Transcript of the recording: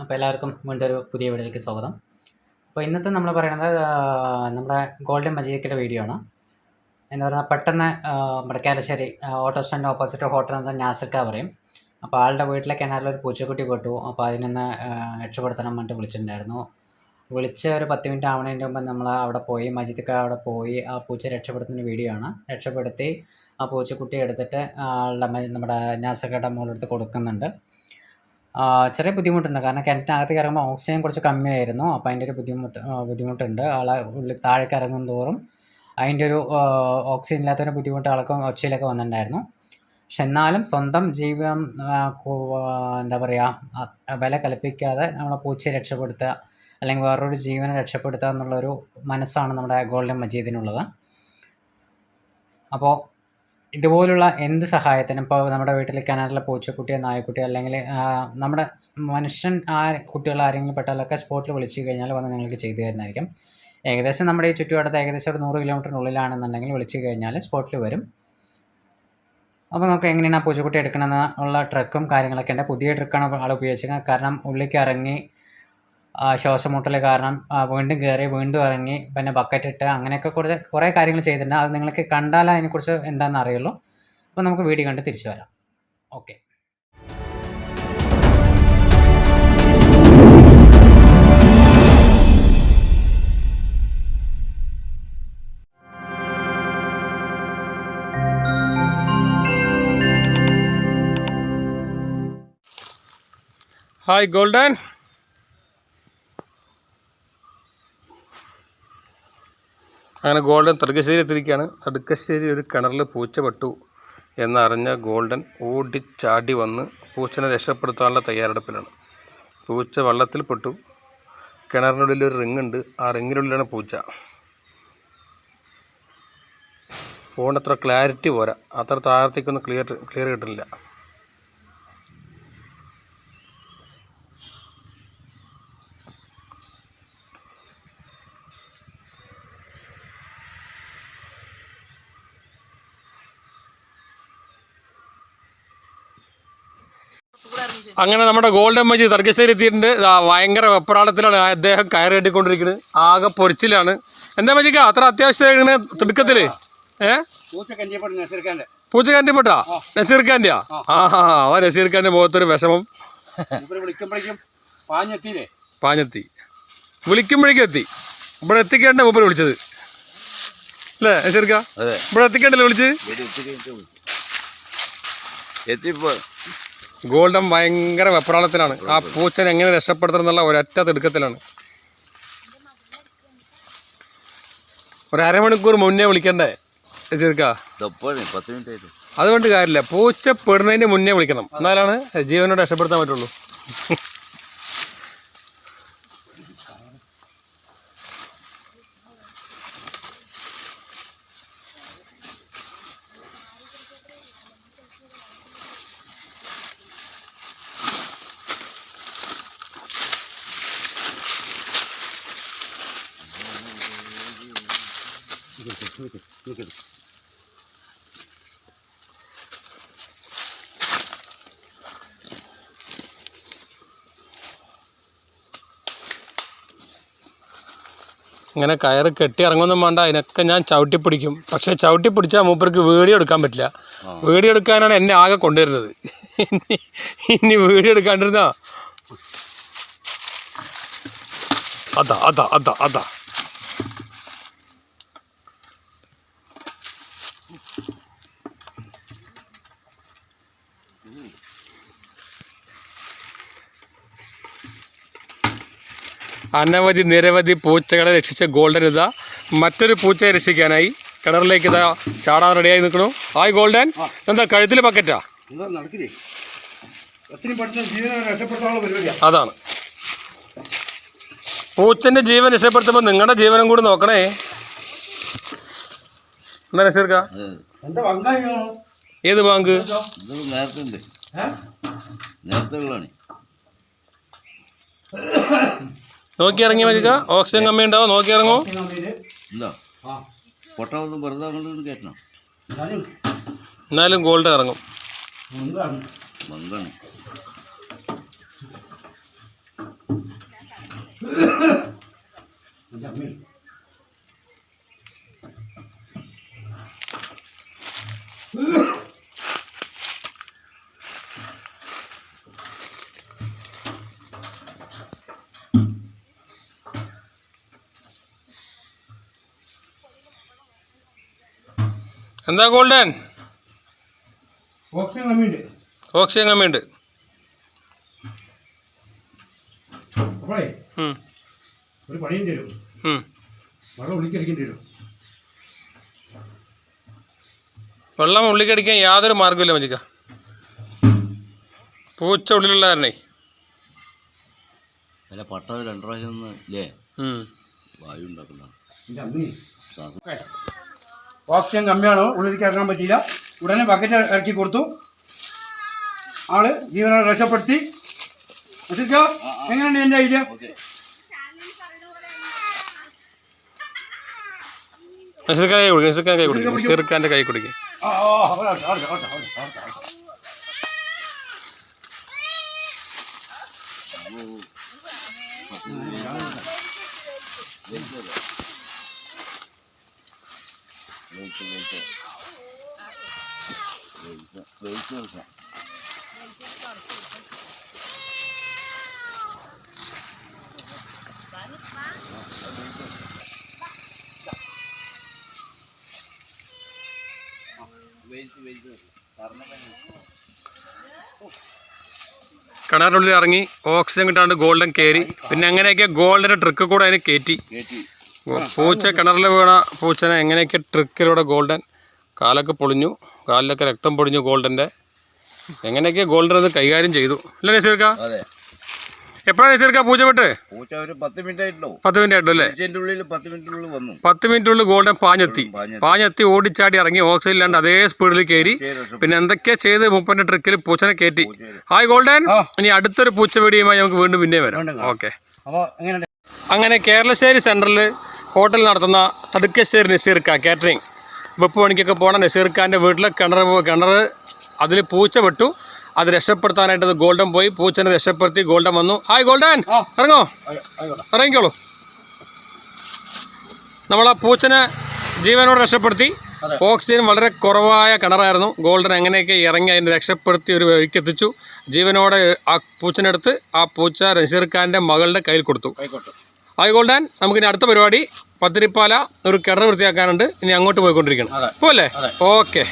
അപ്പോൾ എല്ലാവർക്കും വീണ്ടും ഒരു പുതിയ വീഡിയോയിലേക്ക് സ്വാഗതം. അപ്പോൾ ഇന്നത്തെ നമ്മൾ പറയുന്നത് നമ്മുടെ ഗോൾഡൻ മജീദിക്കിന്റെ വീഡിയോ ആണ്. എന്ന് പറഞ്ഞാൽ പെട്ടെന്ന് നമ്മുടെ Kalassery auto stand opposite hotel എന്ന് നാസിക്ക പറയും. അപ്പോൾ ആളുടെ വീട്ടിലെ കിണറിലൊരു പൂച്ചക്കുട്ടി പെട്ടു. അപ്പോൾ അതിനൊന്ന് രക്ഷപ്പെടുത്തണം പറഞ്ഞിട്ട് വിളിച്ചിട്ടുണ്ടായിരുന്നു. വിളിച്ച് ഒരു പത്ത് മിനിറ്റ് ആവണതിന്റെ മുമ്പ് നമ്മൾ അവിടെ പോയി മജീദിക്ക അവിടെ പോയി ആ പൂച്ച രക്ഷപ്പെടുത്തുന്ന വീഡിയോ ആണ്. രക്ഷപ്പെടുത്തി ആ പൂച്ചക്കുട്ടി എടുത്തിട്ട് ആളുടെ നമ്മുടെ നാസക്കയുടെ മുകളിലെടുത്ത് കൊടുക്കുന്നുണ്ട്. ചെറിയ ബുദ്ധിമുട്ടുണ്ട്. കാരണം കിണറ്റിനകത്ത് ഇറങ്ങുമ്പോൾ ഓക്സിജൻ കുറച്ച് കമ്മിയായിരുന്നു. അപ്പോൾ അതിന്റെ ഒരു ബുദ്ധിമുട്ട് ബുദ്ധിമുട്ടുണ്ട്. ആളെ ഉള്ളിൽ താഴേക്ക് ഇറങ്ങും തോറും അതിന്റെ ഒരു ഓക്സിജൻ ഇല്ലാത്തൊരു ബുദ്ധിമുട്ട് ആൾക്ക് ഒച്ചയിലൊക്കെ വന്നിട്ടുണ്ടായിരുന്നു. പക്ഷെ എന്നാലും സ്വന്തം ജീവിതം എന്താ പറയുക വില കൽപ്പിക്കാതെ നമ്മളെ പൂച്ചയെ രക്ഷപ്പെടുത്തുക അല്ലെങ്കിൽ വേറൊരു ജീവനെ രക്ഷപ്പെടുത്തുക എന്നുള്ളൊരു മനസ്സാണ് നമ്മുടെ ഗോൾഡൻ മജീദിനുള്ളത്. അപ്പോൾ ഇതുപോലുള്ള എന്ത് സഹായത്തിനും ഇപ്പോൾ നമ്മുടെ വീട്ടിൽ കിണറിലെ പൂച്ചക്കുട്ടിയോ നായക്കുട്ടിയോ അല്ലെങ്കിൽ നമ്മുടെ മനുഷ്യൻ ആ കുട്ടികൾ ആരെങ്കിലും പെട്ടാലൊക്കെ സ്പോട്ടിൽ വിളിച്ചു കഴിഞ്ഞാൽ വന്ന് നിങ്ങൾക്ക് ചെയ്തു തരുന്നതായിരിക്കും. ഏകദേശം നമ്മുടെ ഈ ചുറ്റുപാടത്ത് ഏകദേശം ഒരു നൂറ് കിലോമീറ്ററിനുള്ളിലാണെന്നുണ്ടെങ്കിൽ വിളിച്ചു കഴിഞ്ഞാൽ സ്പോട്ടിൽ വരും. അപ്പോൾ നമുക്ക് എങ്ങനെയാണ് ആ പൂച്ചക്കുട്ടി എടുക്കണമെന്ന് ഉള്ള ട്രക്കും കാര്യങ്ങളൊക്കെ ഉണ്ട്. പുതിയ ട്രിക്കാണ് ആൾ ഉപയോഗിച്ചത് കാരണം ഉള്ളിലേക്ക് ഇറങ്ങി ശ്വാസമുട്ടൽ കാരണം വീണ്ടും കയറി വീണ്ടും ഇറങ്ങി പിന്നെ ബക്കറ്റ് ഇട്ട് അങ്ങനെയൊക്കെ കുറേ കുറേ കാര്യങ്ങൾ ചെയ്തിട്ടുണ്ട്. അത് നിങ്ങൾക്ക് കണ്ടാലേ അതിനെക്കുറിച്ച് എന്താണെന്ന് അറിയുള്ളൂ. അപ്പോൾ നമുക്ക് വീഡിയോ കണ്ട് തിരിച്ചു വരാം. ഓക്കെ ഹായ് ഗോൾഡൻ അങ്ങനെ ഗോൾഡൻ തടുക്കശ്ശേരി എത്തിയിരിക്കുകയാണ്. തടുക്കശ്ശേരി ഒരു കിണറിൽ പൂച്ച പെട്ടു എന്നറിഞ്ഞ ഗോൾഡൻ ഓടിച്ചാടി വന്ന് പൂച്ചനെ രക്ഷപ്പെടുത്താനുള്ള തയ്യാറെടുപ്പിലാണ്. പൂച്ച വള്ളത്തിൽ പെട്ടു. കിണറിനുള്ളിൽ ഒരു റിങ് ഉണ്ട് ആ റിങ്ങിനുള്ളിലാണ് പൂച്ച. ഫോണിന് അത്ര ക്ലാരിറ്റി പോരാ. അത്ര താഴത്തേക്കൊന്നും ക്ലിയർ ക്ലിയർ കിട്ടുന്നില്ല. അങ്ങനെ നമ്മുടെ ഗോൾഡൻ മജി തർക്കശ്ശേരി എത്തിയിട്ടുണ്ട് ഭയങ്കര വെപ്രാളത്തിലാണ് അദ്ദേഹം കയറിയിട്ടിക്കൊണ്ടിരിക്കുന്നത് ആകെ പൊരിച്ചിലാണ്. എന്താ മജിക്ക അത്ര അത്യാവശ്യത്തിന് തിടുക്കത്തിൽ? ഏ? പൂച്ച കഞ്ചിയപ്പോൾ നസീർക്കാന്റെ പൂച്ച കണ്ടിപ്പെട്ടാ നസീർഖാന്റെയാ ആ. ഹാ നസീർഖാന്റെ മുഖത്തൊരു വിഷമം. പാഞ്ഞെത്തി. വിളിക്കുമ്പോഴേക്കും എത്തി. ഇവിടെ എത്തിക്കേണ്ട മൂപ്പര് വിളിച്ചത്. അല്ലേ നസീർഖ? ഇവിടെ എത്തിക്കേണ്ടല്ലേ വിളിച്ചു. എത്തിപ്പോ ഗോൾഡൻ ഭയങ്കര വെപ്രാളത്തിലാണ്. ആ പൂച്ചനെ എങ്ങനെ രക്ഷപ്പെടുത്തണം എന്നുള്ള ഒരൊറ്റ തിടുക്കത്തിലാണ്. ഒരു അരമണിക്കൂർ മുന്നേ വിളിക്കണ്ടേ? ചെറുക്ക. അതുകൊണ്ട് കാര്യമില്ല. പൂച്ച പെടുന്നതിന് മുന്നേ വിളിക്കണം. എന്നാലാണ് ജീവനോട് രക്ഷപ്പെടുത്താൻ പറ്റുള്ളൂ. ഇങ്ങനെ കയറ് കെട്ടി ഇറങ്ങുന്നു വേണ്ട. അതിനൊക്കെ ഞാൻ ചവിട്ടി പിടിക്കും. പക്ഷെ ചവിട്ടി പിടിച്ചാൽ മൂപ്പർക്ക് വീടി എടുക്കാൻ പറ്റില്ല. വീടി എടുക്കാനാണ് എന്നെ ആകെ കൊണ്ടുവരുന്നത്. ഇനി വീടി വീഡിയോ എടുക്കാണ്ടിരുന്നാ. അതാ അതാ അതാ അതാ. അനവധി നിരവധി പൂച്ചകളെ രക്ഷിച്ച ഗോൾഡൻ ഇതാ. മറ്റൊരു പൂച്ചയെ രക്ഷിക്കാനായി കിണറിലേക്ക് ഇതാ ചാടാൻ റെഡിയായി നിൽക്കണു ആയി ഗോൾഡൻ. എന്താ കഴുത്തിൽ ബക്കറ്റാ? അതാണ്. പൂച്ചന്റെ ജീവൻ രക്ഷപ്പെടുത്തുമ്പോൾ നിങ്ങളുടെ ജീവനും കൂടി നോക്കണേ. എന്താ നസീർക്ക ഏത് ബാങ്ക്? നേരത്തെ നേരത്തെ ഉള്ളതാണ്. നോക്കി ഇറങ്ങി വെക്കുക ഓക്സിജൻ കമ്മി ഉണ്ടാവും നോക്കി ഇറങ്ങൂ ഒന്നും എന്നാലും. ഗോൾഡ് ഇറങ്ങും. Yeah, me. എന്താ ഗോൾഡൻ? ഓക്സിജൻ കമ്മിയുണ്ട്. ഓക്സിജൻ കമ്മിയുണ്ട്. അപ്പോഴേ ഉം, ഒരു പണിയേണ്ടി വരും ഉം. വെള്ളം ഉള്ളിക്കടിക്കേണ്ടി വരും. വെള്ളം ഉള്ളിക്കടിക്കാൻ യാതൊരു മാർഗമില്ല മജിക്ക. പൂച്ച ഉള്ളിലുള്ള കാരണേ അല്ല പട്ടത് രണ്ടു പ്രാവശ്യം ഒന്ന് ഇല്ലേ. വായു ഉണ്ടാക്കുന്നതാണ്. ഓക്സിജൻ കമ്മിയാണ്? ഉള്ളിലേക്ക് ഇറങ്ങാൻ പറ്റിയില്ല. ഉടനെ ബക്കറ്റ് ഇറക്കി കൊടുത്തു. ആൾ ജീവനെ രക്ഷപ്പെടുത്തി. മനസ്സിലാ എങ്ങനെയുണ്ട് എന്റെ ഐഡിയ ഓക്കെ നസീർക്കാൻ കൈ കൊടുക്കും നസീർക്കാൻ കൈ കൊടുക്കും നസീർഖാന്റെ കൈ കൊടുക്കും. ആ ആ, അവിടെ, അവിടെ, അവിടെ, അവിടെ, അവിടെ, അവിടെ, അവിടെ. വെയിറ്റ് വെയിറ്റ് വെയിറ്റ് കിണറിനുള്ളിൽ ഇറങ്ങി ഓക്സിജൻ കിട്ടാണ്ട് ഗോൾഡൻ കയറി. പിന്നെ അങ്ങനെയൊക്കെ ഗോൾഡന്റെ ട്രിക്ക് കൂടെ അതിന് കയറ്റി. കയറ്റി. പൂച്ച കിണറിൽ വീണ പൂച്ചനെ എങ്ങനെയൊക്കെ ട്രിക്കിലൂടെ ഗോൾഡൻ? കാലൊക്കെ പൊളിഞ്ഞു. കാലിലൊക്കെ രക്തം പൊടിഞ്ഞു ഗോൾഡന്റെ എങ്ങനെയൊക്കെ ഗോൾഡൻ അത് കൈകാര്യം ചെയ്തു. അല്ലേ നസീർക്ക? അതെ. എപ്പോഴാണ് നസീർക്ക പൂച്ച വിട്ട് പൂച്ച ഒരു പത്ത് മിനിറ്റ് ആയിട്ടോ പത്ത് മിനിറ്റ് അല്ലേ? ഉള്ളിൽ പത്ത് മിനിറ്റിനുള്ളിൽ വന്നു. പത്ത് മിനിറ്റിനുള്ളിൽ ഗോൾഡൻ പാഞ്ഞെത്തി. പാഞ്ഞെത്തി. ഓടിച്ചാടി ഇറങ്ങി ഓക്സിജൻ ഇല്ലാണ്ട് അതേ സ്പീഡിൽ കയറി പിന്നെ എന്തൊക്കെയാ ചെയ്ത് മുപ്പന്റെ ട്രിക്കിൽ പൂച്ചനെ കയറ്റി ഹായ് ഗോൾഡൻ. ഇനി അടുത്തൊരു പൂച്ച വീടിയുമായി നമുക്ക് വീണ്ടും പിന്നെ വരാം. ഓക്കെ. അങ്ങനെ കേരളശ്ശേരി സെന്ററിൽ ഹോട്ടൽ നടത്തുന്ന തടുക്കശ്ശേരി നസീർക്ക കാറ്ററിംഗ് വെപ്പ് പണിക്കൊക്കെ പോണ നസീർക്കാന്റെ വീട്ടിൽ കിണർ കിണർ അതിൽ പൂച്ച വിട്ടു. അത് രക്ഷപ്പെടുത്താനായിട്ട് അത് ഗോൾഡൻ പോയി. പൂച്ചനെ രക്ഷപ്പെടുത്തി ഗോൾഡൻ വന്നു. Hi golden. ഇറങ്ങോ? ഇറങ്ങിക്കോളൂ നമ്മൾ ആ. പൂച്ചനെ ജീവനോട് രക്ഷപ്പെടുത്തി. ഓക്സിജൻ വളരെ കുറവായ കിണറായിരുന്നു. ഗോൾഡൻ എങ്ങനെയൊക്കെ ഇറങ്ങി അതിനെ രക്ഷപ്പെടുത്തി ഒരു വഴിക്ക് എത്തിച്ചു. ജീവനോടെ ആ പൂച്ചനെടുത്ത് ആ പൂച്ച നസീർഖാന്റെ മകളുടെ കയ്യിൽ കൊടുത്തു. നമുക്ക് നമുക്കിനി അടുത്ത പരിപാടി. പത്തിരിപ്പാല ഒരു കിണർ വൃത്തിയാക്കാനുണ്ട്. ഇനി അങ്ങോട്ട് പോയിക്കൊണ്ടിരിക്കണം. പോലെ ഓക്കെ.